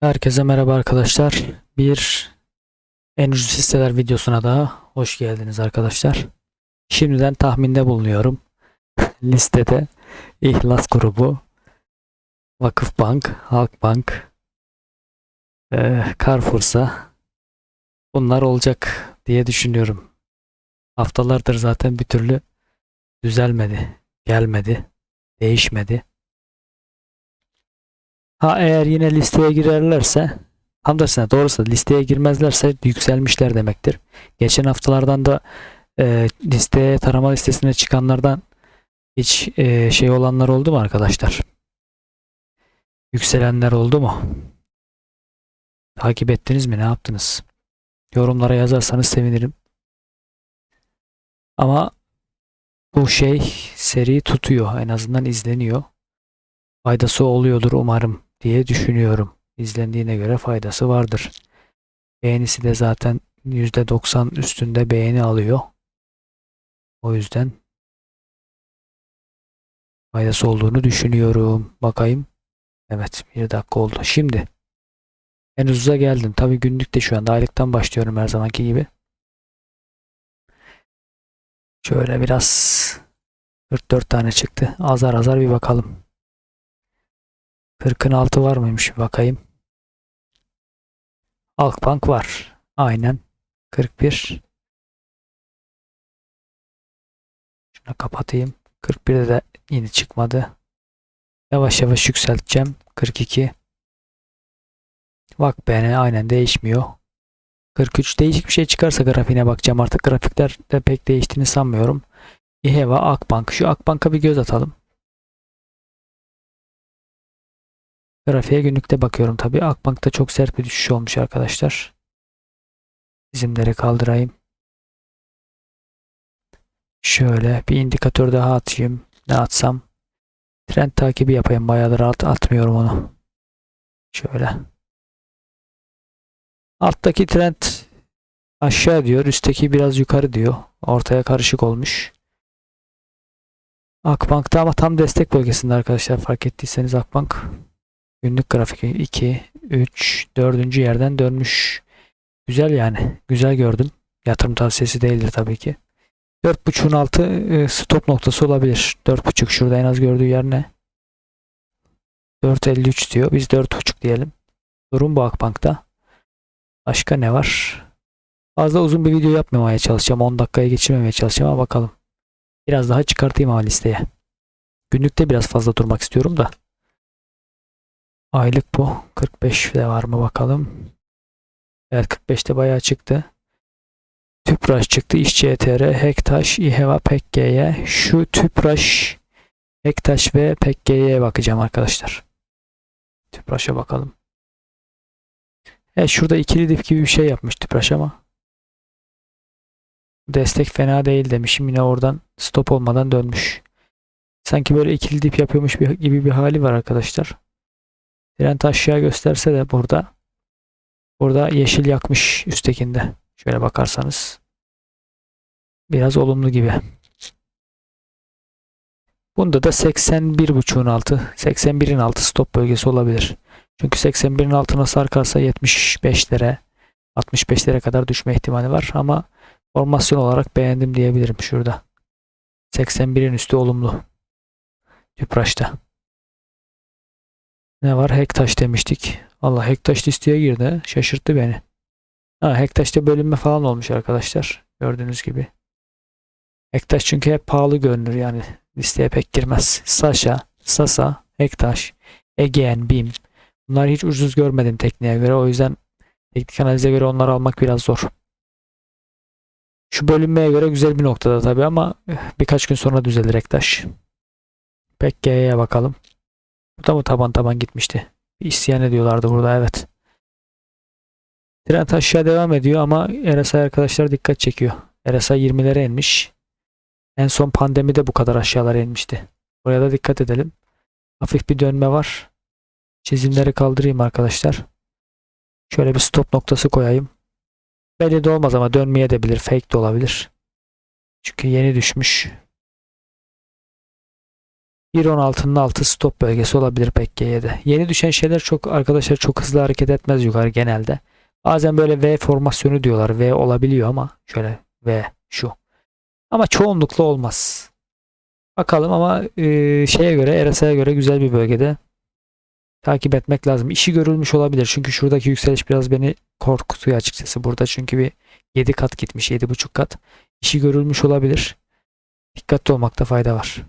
Herkese merhaba arkadaşlar. Bir en ucuz videosuna daha hoş geldiniz arkadaşlar. Şimdiden tahminde bulunuyorum. Listede İhlas Grubu, Vakıfbank, Halkbank, eee Carrefour'sa bunlar olacak diye düşünüyorum. Haftalardır zaten bir türlü düzelmedi, gelmedi, değişmedi. Ha eğer yine listeye girerlerse tersine doğrusu listeye girmezlerse yükselmişler demektir. Geçen haftalardan da e, listeye tarama listesine çıkanlardan hiç e, şey olanlar oldu mu arkadaşlar? Yükselenler oldu mu? Takip ettiniz mi? Ne yaptınız? Yorumlara yazarsanız sevinirim. Ama bu şey seri tutuyor. En azından izleniyor. Faydası oluyordur umarım diye düşünüyorum. İzlendiğine göre faydası vardır. Beğenisi de zaten %90 üstünde beğeni alıyor. O yüzden faydası olduğunu düşünüyorum. Bakayım. Evet bir dakika oldu. Şimdi en ucuza geldim. Tabii günlük de şu anda aylıktan başlıyorum her zamanki gibi. Şöyle biraz 44 tane çıktı. Azar azar bir bakalım. 40'ın altı var mıymış bir bakayım. Halkbank var. Aynen. 41. Şunu kapatayım. 41'de de yine çıkmadı. Yavaş yavaş yükselteceğim. 42. Bak beni aynen değişmiyor. 43 değişik bir şey çıkarsa grafiğine bakacağım. Artık grafikler de pek değiştiğini sanmıyorum. İHEVA Akbank. Şu Akbank'a bir göz atalım. Grafiğe günlükte bakıyorum tabi. Akbank'ta çok sert bir düşüş olmuş arkadaşlar. Çizimleri kaldırayım. Şöyle bir indikatör daha atayım. Ne atsam? Trend takibi yapayım. Bayağıdır at atmıyorum onu. Şöyle. Alttaki trend aşağı diyor. Üstteki biraz yukarı diyor. Ortaya karışık olmuş. Akbank'ta ama tam destek bölgesinde arkadaşlar. Fark ettiyseniz Akbank Günlük grafik 2, 3, 4. yerden dönmüş. Güzel yani. Güzel gördüm. Yatırım tavsiyesi değildir tabii ki. 4.5'un altı e, stop noktası olabilir. 4.5 şurada en az gördüğü yer ne? 4.53 diyor. Biz 4.5 diyelim. Durum bu Akbank'ta. Başka ne var? Fazla uzun bir video yapmamaya çalışacağım. 10 dakikaya geçirmemeye çalışacağım ama bakalım. Biraz daha çıkartayım ama listeye. Günlükte biraz fazla durmak istiyorum da. Aylık bu. 45 de var mı bakalım. Evet 45'te bayağı çıktı. Tüpraş çıktı. İşçi ETR, Hektaş, İHEVA, PEKG'ye. Şu Tüpraş, Hektaş ve PEKG'ye bakacağım arkadaşlar. Tüpraş'a bakalım. Evet şurada ikili dip gibi bir şey yapmış Tüpraş ama. Destek fena değil demişim. Yine oradan stop olmadan dönmüş. Sanki böyle ikili dip yapıyormuş gibi bir hali var arkadaşlar. Trend aşağı gösterse de burada burada yeşil yakmış üsttekinde. Şöyle bakarsanız biraz olumlu gibi. Bunda da 81.5'un altı, 81'in altı stop bölgesi olabilir. Çünkü 81'in altına sarkarsa 75'lere 65'lere kadar düşme ihtimali var ama formasyon olarak beğendim diyebilirim şurada. 81'in üstü olumlu. Tüpraş'ta. Ne var? Hektaş demiştik. Allah Hektaş listeye girdi. Şaşırttı beni. Ha Hektaş'ta bölünme falan olmuş arkadaşlar. Gördüğünüz gibi. Hektaş çünkü hep pahalı görünür yani. Listeye pek girmez. Sasha, Sasa, Hektaş, Egean, BİM. Bunlar hiç ucuz görmedim tekniğe göre. O yüzden teknik analize göre onları almak biraz zor. Şu bölünmeye göre güzel bir noktada tabii ama birkaç gün sonra düzelir Hektaş. Pekke'ye bakalım. Bu da mı taban taban gitmişti? İsyan ediyorlardı burada evet. Trend aşağı devam ediyor ama RSI arkadaşlar dikkat çekiyor. RSI 20'lere inmiş. En son pandemide bu kadar aşağılara inmişti. Buraya da dikkat edelim. Hafif bir dönme var. Çizimleri kaldırayım arkadaşlar. Şöyle bir stop noktası koyayım. Belli de olmaz ama dönmeye de bilir. Fake de olabilir. Çünkü yeni düşmüş. 1.16'nın altı stop bölgesi olabilir PK'de. Yeni düşen şeyler çok arkadaşlar çok hızlı hareket etmez yukarı genelde. Bazen böyle V formasyonu diyorlar. V olabiliyor ama şöyle V şu. Ama çoğunlukla olmaz. Bakalım ama e, şeye göre RSI'ye göre güzel bir bölgede takip etmek lazım. İşi görülmüş olabilir. Çünkü şuradaki yükseliş biraz beni korkutuyor açıkçası. Burada çünkü bir 7 kat gitmiş. 7,5 kat. İşi görülmüş olabilir. Dikkatli olmakta fayda var.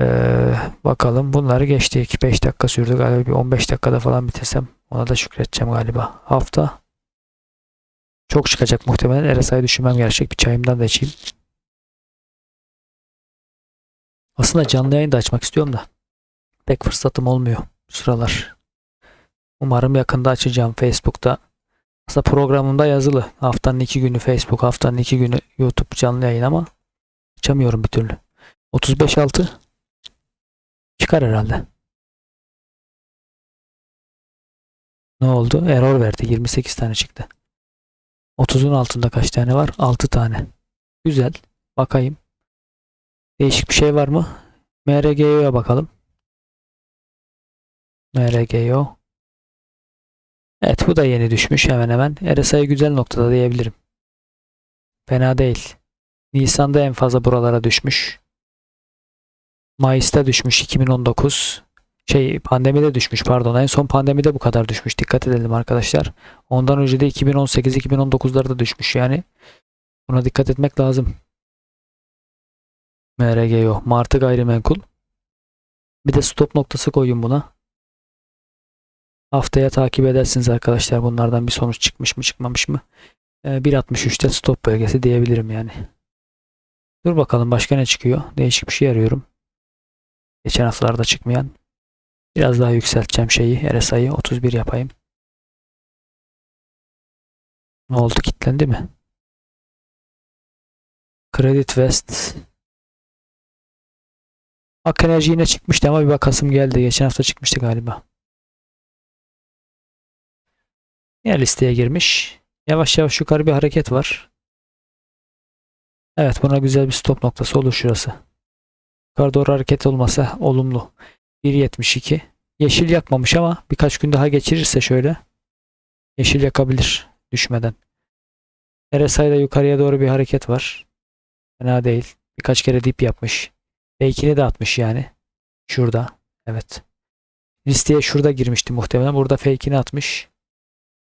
Ee, bakalım bunları geçtik. 5 dakika sürdü galiba. Bir 15 dakikada falan bitirsem ona da şükredeceğim galiba. Hafta çok çıkacak muhtemelen. RSI'yi düşünmem gerekecek. Bir çayımdan da içeyim. Aslında canlı yayın da açmak istiyorum da pek fırsatım olmuyor sıralar. Umarım yakında açacağım Facebook'ta. Aslında programımda yazılı. Haftanın iki günü Facebook, haftanın iki günü YouTube canlı yayın ama açamıyorum bir türlü. 35.6 çıkar herhalde. Ne oldu? Error verdi. 28 tane çıktı. 30'un altında kaç tane var? 6 tane. Güzel. Bakayım. Değişik bir şey var mı? MRGO'ya bakalım. MRGO. Evet bu da yeni düşmüş hemen hemen. RSI güzel noktada diyebilirim. Fena değil. Nisan'da en fazla buralara düşmüş. Mayıs'ta düşmüş 2019. Şey pandemide düşmüş pardon. En son pandemide bu kadar düşmüş. Dikkat edelim arkadaşlar. Ondan önce de 2018-2019'larda düşmüş yani. Buna dikkat etmek lazım. MRGO. Martı gayrimenkul. Bir de stop noktası koyun buna. Haftaya takip edersiniz arkadaşlar. Bunlardan bir sonuç çıkmış mı çıkmamış mı? Ee, 1.63'te stop bölgesi diyebilirim yani. Dur bakalım başka ne çıkıyor? Değişik bir şey arıyorum. Geçen haftalarda çıkmayan. Biraz daha yükselteceğim şeyi. RSI'yi 31 yapayım. Ne oldu? Kitlendi mi? Credit West. Ak Enerji yine çıkmıştı ama bir bakasım geldi. Geçen hafta çıkmıştı galiba. Yine listeye girmiş. Yavaş yavaş yukarı bir hareket var. Evet buna güzel bir stop noktası olur şurası. Yukarı doğru hareket olmasa olumlu. 1.72. Yeşil yakmamış ama birkaç gün daha geçirirse şöyle yeşil yakabilir düşmeden. RSI'da yukarıya doğru bir hareket var. Fena değil. Birkaç kere dip yapmış. Fake'ini de atmış yani. Şurada. Evet. Listeye şurada girmişti muhtemelen. Burada fake'ini atmış.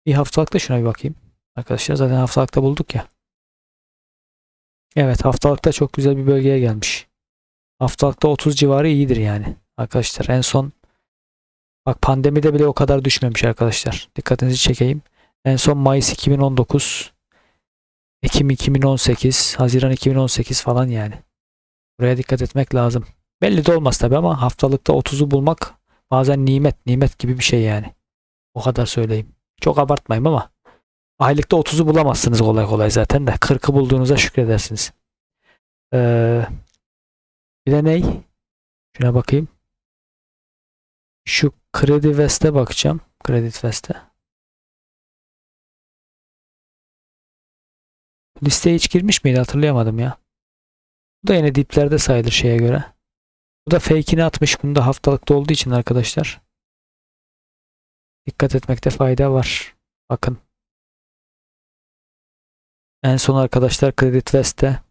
Bir haftalıkta şuna bir bakayım. Arkadaşlar zaten haftalıkta bulduk ya. Evet haftalıkta çok güzel bir bölgeye gelmiş. Haftalıkta 30 civarı iyidir yani. Arkadaşlar en son bak pandemide bile o kadar düşmemiş arkadaşlar. Dikkatinizi çekeyim. En son Mayıs 2019 Ekim 2018 Haziran 2018 falan yani. Buraya dikkat etmek lazım. Belli de olmaz tabi ama haftalıkta 30'u bulmak bazen nimet nimet gibi bir şey yani. O kadar söyleyeyim. Çok abartmayayım ama aylıkta 30'u bulamazsınız kolay kolay zaten de 40'ı bulduğunuza şükredersiniz. Ee, bir de ney? Şuna bakayım. Şu Kredi West'e bakacağım. Credit West'e. Listeye hiç girmiş miydi hatırlayamadım ya. Bu da yine diplerde sayılır şeye göre. Bu da fake'ini atmış. Bunu da haftalıkta olduğu için arkadaşlar. Dikkat etmekte fayda var. Bakın. En son arkadaşlar Credit West'te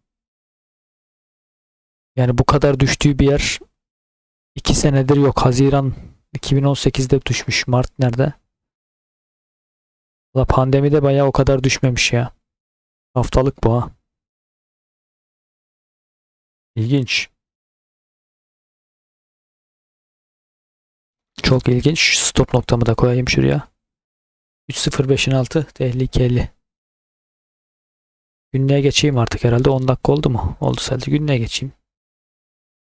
yani bu kadar düştüğü bir yer 2 senedir yok. Haziran 2018'de düşmüş. Mart nerede? Valla pandemide bayağı o kadar düşmemiş ya. Haftalık bu ha. İlginç. Çok ilginç. Stop noktamı da koyayım şuraya. 3.05'in altı tehlikeli. Günlüğe geçeyim artık herhalde 10 dakika oldu mu? Oldu sadece günlüğe geçeyim.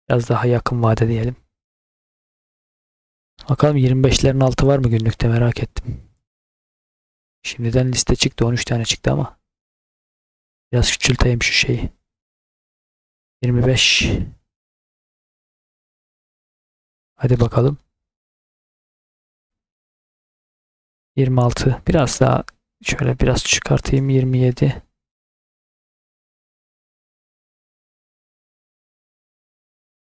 Biraz daha yakın vade diyelim. Bakalım 25'lerin altı var mı günlükte merak ettim. Şimdiden liste çıktı 13 tane çıktı ama. Biraz küçülteyim şu şeyi. 25. Hadi bakalım. 26. Biraz daha şöyle biraz çıkartayım. 27.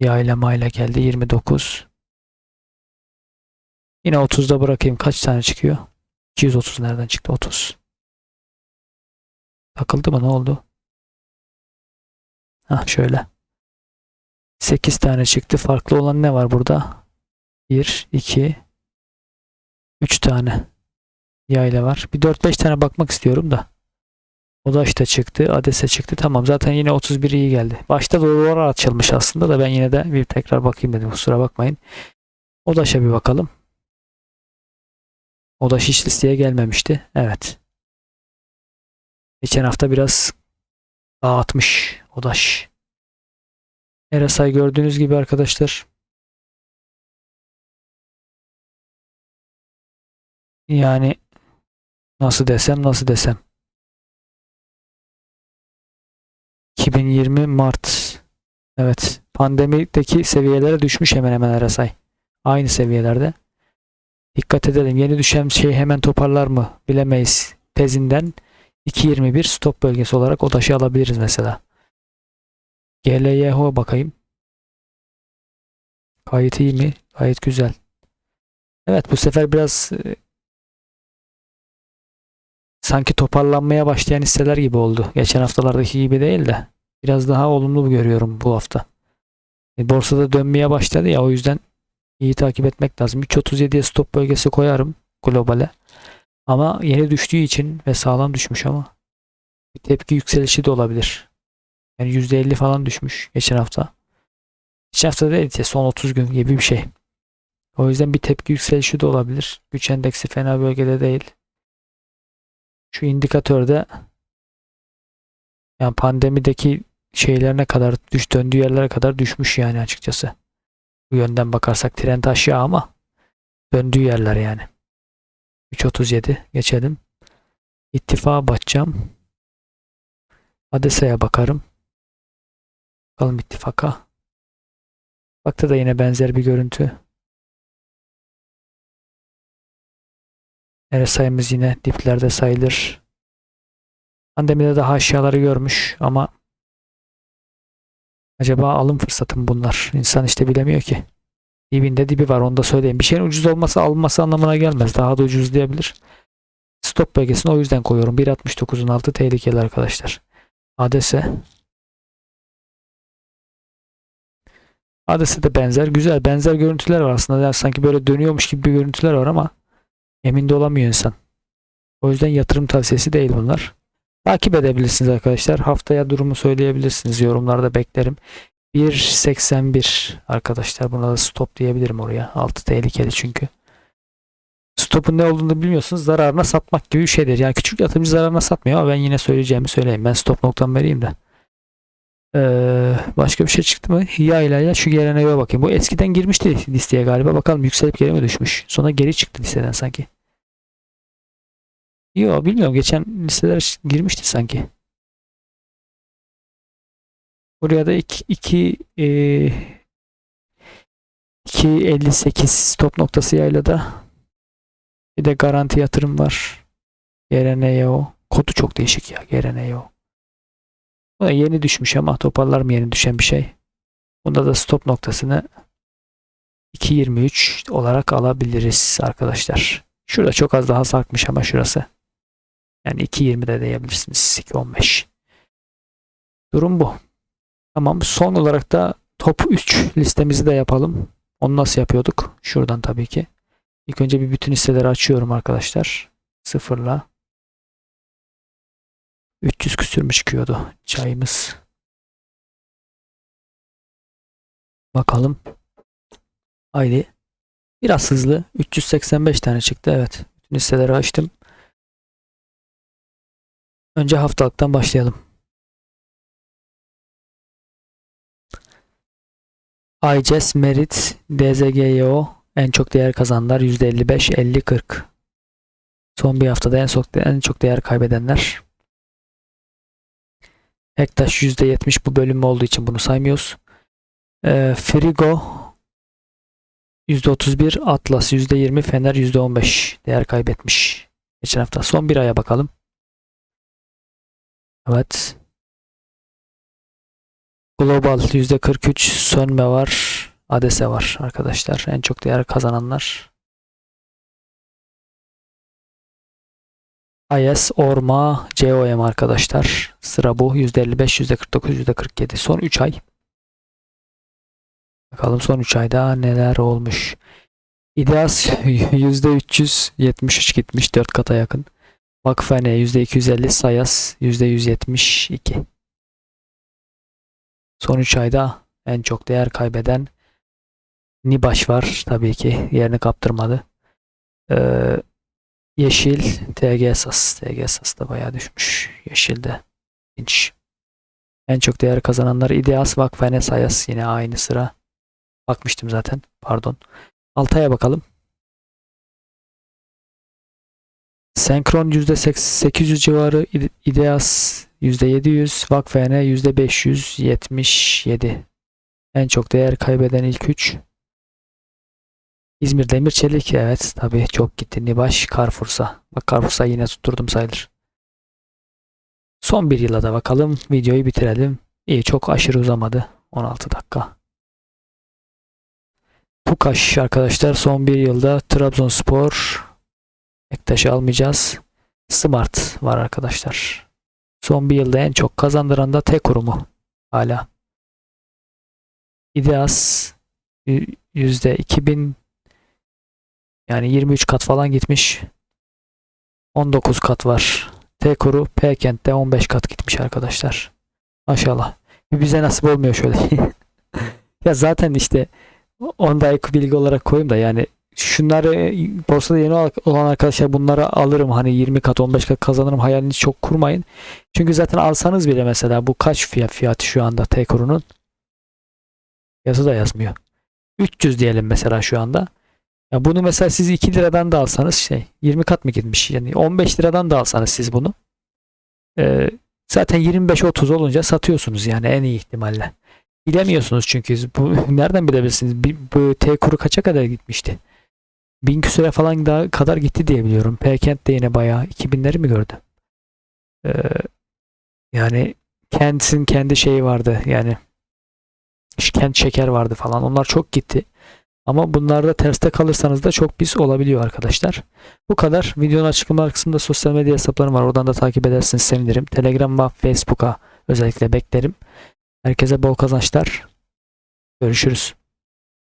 Yayla mayla geldi 29. Yine 30'da bırakayım. Kaç tane çıkıyor? 230 nereden çıktı? 30. Takıldı mı? Ne oldu? Ha şöyle. 8 tane çıktı. Farklı olan ne var burada? 1, 2, 3 tane yayla var. Bir 4-5 tane bakmak istiyorum da. Odaş da çıktı. Adese çıktı. Tamam zaten yine 31 iyi geldi. Başta doğrular açılmış aslında da ben yine de bir tekrar bakayım dedim. Kusura bakmayın. Odaş'a bir bakalım. Odaş hiç listeye gelmemişti. Evet. Geçen hafta biraz dağıtmış Odaş. Erasay gördüğünüz gibi arkadaşlar. Yani nasıl desem nasıl desem. 2020 Mart. Evet. Pandemideki seviyelere düşmüş hemen hemen Erasay. Aynı seviyelerde. Dikkat edelim. Yeni düşen şey hemen toparlar mı bilemeyiz. Tezinden 2.21 stop bölgesi olarak ODAŞ'ı alabiliriz mesela. GLYH bakayım. Gayet iyi mi? Gayet güzel. Evet bu sefer biraz e, sanki toparlanmaya başlayan hisseler gibi oldu. Geçen haftalardaki gibi değil de biraz daha olumlu görüyorum bu hafta. E, borsada dönmeye başladı ya o yüzden iyi takip etmek lazım. 3.37'ye stop bölgesi koyarım globale. Ama yeni düştüğü için ve sağlam düşmüş ama bir tepki yükselişi de olabilir. Yani %50 falan düşmüş geçen hafta. Geçen hafta değil de son 30 gün gibi bir şey. O yüzden bir tepki yükselişi de olabilir. Güç endeksi fena bölgede değil. Şu indikatörde yani pandemideki şeylerine kadar düş döndüğü yerlere kadar düşmüş yani açıkçası. Bu yönden bakarsak trend aşağı ama döndüğü yerler yani. 3.37 geçelim. İttifağa bakacağım. Adesa'ya bakarım. Bakalım ittifaka. Bakta da yine benzer bir görüntü. RSI'miz yine diplerde sayılır. Pandemide daha aşağıları görmüş ama acaba alım fırsatı mı bunlar? İnsan işte bilemiyor ki. Dibinde dibi var onu da söyleyeyim. Bir şeyin ucuz olması alınması anlamına gelmez. Daha da ucuz diyebilir. Stop bölgesini o yüzden koyuyorum. 1.69'un altı tehlikeli arkadaşlar. Adese. Adese de benzer. Güzel. Benzer görüntüler var aslında. Yani sanki böyle dönüyormuş gibi bir görüntüler var ama emin de olamıyor insan. O yüzden yatırım tavsiyesi değil bunlar. Takip edebilirsiniz arkadaşlar. Haftaya durumu söyleyebilirsiniz. Yorumlarda beklerim. 1.81 arkadaşlar. Buna da stop diyebilirim oraya. Altı tehlikeli çünkü. Stopun ne olduğunu bilmiyorsunuz. Zararına satmak gibi bir şeydir. Yani küçük yatırımcı zararına satmıyor ama ben yine söyleyeceğimi söyleyeyim. Ben stop noktamı vereyim de. Ee, başka bir şey çıktı mı? Yayla ya şu geleneğe bakayım. Bu eskiden girmişti listeye galiba. Bakalım yükselip geri mi düşmüş? Sonra geri çıktı listeden sanki. Yok bilmiyorum. Geçen listeler girmişti sanki. Buraya da 2 2 e, 2.58 stop noktası yayla da bir de garanti yatırım var. GRNYO. Kodu çok değişik ya GRNYO. Bu da yeni düşmüş ama toparlar mı yeni düşen bir şey. Bunda da stop noktasını 2.23 olarak alabiliriz arkadaşlar. Şurada çok az daha sarkmış ama şurası. Yani 2.20 de diyebilirsiniz. 2.15. Durum bu. Tamam. Son olarak da top 3 listemizi de yapalım. Onu nasıl yapıyorduk? Şuradan tabii ki. İlk önce bir bütün hisseleri açıyorum arkadaşlar. Sıfırla. 300 küsür mü çıkıyordu çayımız. Bakalım. Haydi. Biraz hızlı. 385 tane çıktı. Evet. Bütün hisseleri açtım. Önce haftalıktan başlayalım. ICES, Merit, DZGYO en çok değer kazananlar %55, 50, 40. Son bir haftada en çok, en çok değer kaybedenler. Ektaş %70 bu bölüm olduğu için bunu saymıyoruz. Ee, Frigo %31, Atlas %20, Fener %15 değer kaybetmiş. Geçen hafta. Son bir aya bakalım. Evet. Global %43 sönme var. Adese var arkadaşlar. En çok değer kazananlar. IS, Orma, COM arkadaşlar. Sıra bu. %55, %49, %47. Son 3 ay. Bakalım son 3 ayda neler olmuş. İdeas %373 gitmiş 4 kata yakın. Vakfene %250, Sayas %172. Son 3 ayda en çok değer kaybeden Nibaş var tabii ki yerini kaptırmadı. Ee, Yeşil TG Esas. TG Esas da bayağı düşmüş. Yeşil de inç. En çok değer kazananlar İdeas, Vakfene, Sayas yine aynı sıra. Bakmıştım zaten. Pardon. Altay'a bakalım. Senkron %800 civarı, İde- İdeas %700, Vakfene %577. En çok değer kaybeden ilk 3. İzmir Demir Çelik evet tabii çok gitti. Nibaş Carrefour'sa. Bak Carrefour'sa yine tutturdum sayılır. Son bir yıla da bakalım. Videoyu bitirelim. İyi çok aşırı uzamadı. 16 dakika. Tukaş arkadaşlar son bir yılda Trabzonspor Ektaş'ı almayacağız. Smart var arkadaşlar. Son bir yılda en çok kazandıran da T kurumu hala. İdeas yüzde 2000 yani 23 kat falan gitmiş. 19 kat var. T kuru P kentte 15 kat gitmiş arkadaşlar. Maşallah. Bize nasip olmuyor şöyle. ya zaten işte onu da ek bilgi olarak koyayım da yani şunları borsada yeni ol- olan arkadaşlar bunları alırım hani 20 kat 15 kat kazanırım hayalinizi çok kurmayın. Çünkü zaten alsanız bile mesela bu kaç fiyat fiyatı şu anda T kurunun? Yazı da yazmıyor. 300 diyelim mesela şu anda. Ya bunu mesela siz 2 liradan da alsanız şey 20 kat mı gitmiş? Yani 15 liradan da alsanız siz bunu. Ee, zaten 25-30 olunca satıyorsunuz yani en iyi ihtimalle. Bilemiyorsunuz çünkü bu nereden bilebilirsiniz? Bu T kuru kaça kadar gitmişti? Bin küsüre falan daha kadar gitti diye biliyorum. P-Kent de yine bayağı 2000'leri mi gördü? Ee, yani kendisinin kendi şeyi vardı yani kent şeker vardı falan. Onlar çok gitti. Ama bunlarda terste kalırsanız da çok pis olabiliyor arkadaşlar. Bu kadar. Videonun açıklama kısmında sosyal medya hesaplarım var. Oradan da takip ederseniz sevinirim. Telegram ve Facebook'a özellikle beklerim. Herkese bol kazançlar. Görüşürüz.